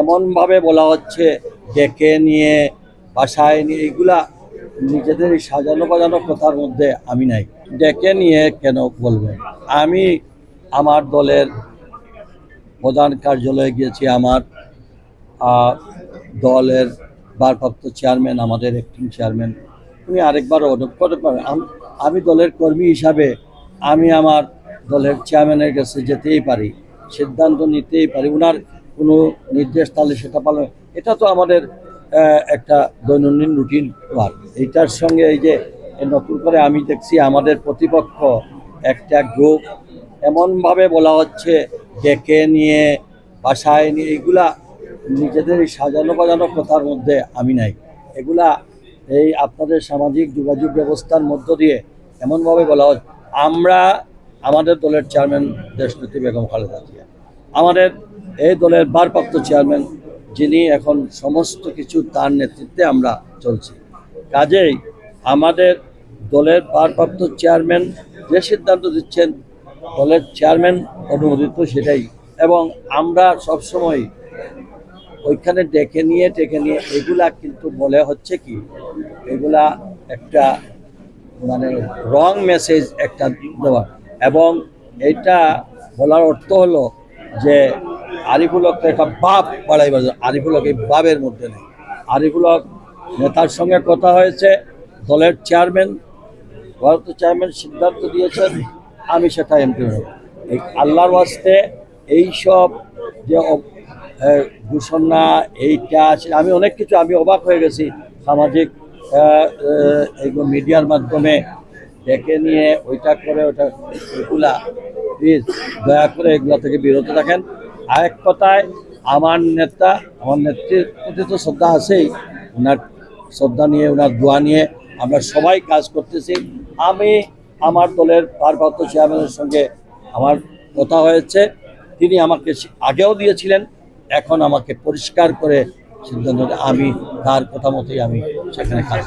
এমনভাবে বলা হচ্ছে ডেকে নিয়ে, বাসায় নিয়ে, এগুলা নিজেদের সাজানো বাজানো কথার মধ্যে আমি নাই। ডেকে নিয়ে কেন বলবেন আমি আমার দলের প্রধান কার্যালয়ে গিয়েছি, আমার দলের ভারপ্রাপ্ত চেয়ারম্যান, আমাদের অ্যাক্টিং চেয়ারম্যান, উনি আরেকবার অনুরোধ করতে পারেন আমি দলের কর্মী হিসাবে আমি আমার দলের চেয়ারম্যানের কাছে যেতেই পারি, সিদ্ধান্ত নিতেই পারি ওনার কোনো নির্দেশ তাহলে সেটা পালন এটা তো আমাদের একটা দৈনন্দিন রুটিন ওয়ার্ক। এইটার সঙ্গে এই যে নতুন করে আমি দেখছি আমাদের প্রতিপক্ষ একটা গ্রুপ এমনভাবে বলা হচ্ছে ডেকে নিয়ে, বাসায় নিয়ে, এগুলা নিজেদের এই সাজানো বাজানো কথার মধ্যে আমি নাই। এগুলা এই আপনাদের সামাজিক যোগাযোগ ব্যবস্থার মধ্য দিয়ে এমনভাবে বলা হচ্ছে আমরা আমাদের দলের চেয়ারম্যান দেশনেত্রী বেগম খালেদা জিয়া। আমাদের এই দলের ভারপ্রাপ্ত চেয়ারম্যান, যিনি এখন সমস্ত কিছু তার নেতৃত্বে আমরা চলছি। কাজেই আমাদের দলের ভারপ্রাপ্ত চেয়ারম্যান যে সিদ্ধান্ত দিচ্ছেন, দলের চেয়ারম্যান অনুমোদিত সেটাই। এবং আমরা সবসময় ওইখানে ডেকে নিয়ে ডেকে নিয়ে, এগুলা কিন্তু বলে হচ্ছে কি, এগুলা একটা মানে রং মেসেজ একটা দেওয়া। এবং এটা বলার অর্থ হলো যে আরিফুলক তো একটা বাপ বাড়াইবার জন্য। আরিফুলক এই বাবের মধ্যে নেই আরিফুলক নেতার সঙ্গে কথা হয়েছে, দলের চেয়ারম্যান ভারতের চেয়ারম্যান সিদ্ধান্ত দিয়েছেন, আমি সেটা এমপি হব এই আল্লাহর ওয়াস্তে এইসব যে ঘোষণা, এইটা আমি অনেক কিছু, আমি অবাক হয়ে গেছি সামাজিক এইগুলো মিডিয়ার মাধ্যমে ডেকে নিয়ে ওইটা করে ওটা এগুলা প্লিজ দয়া করে এগুলা থেকে বিরত থাকেন। এক কথায়, আমার নেতা, আমার নেত্রীর প্রতি তো শ্রদ্ধা আছেই ওনার শ্রদ্ধা নিয়ে ওনার দোয়া নিয়ে আমরা সবাই কাজ করতেছি। আমি আমার দলের ভারপ্রাপ্ত চেয়ারম্যানের সঙ্গে আমার কথা হয়েছে। তিনি আমাকে আগেও দিয়েছিলেন, এখন আমাকে পরিষ্কার করে সিদ্ধান্ত আমি তার কথা মতোই আমি সেখানে কাজ।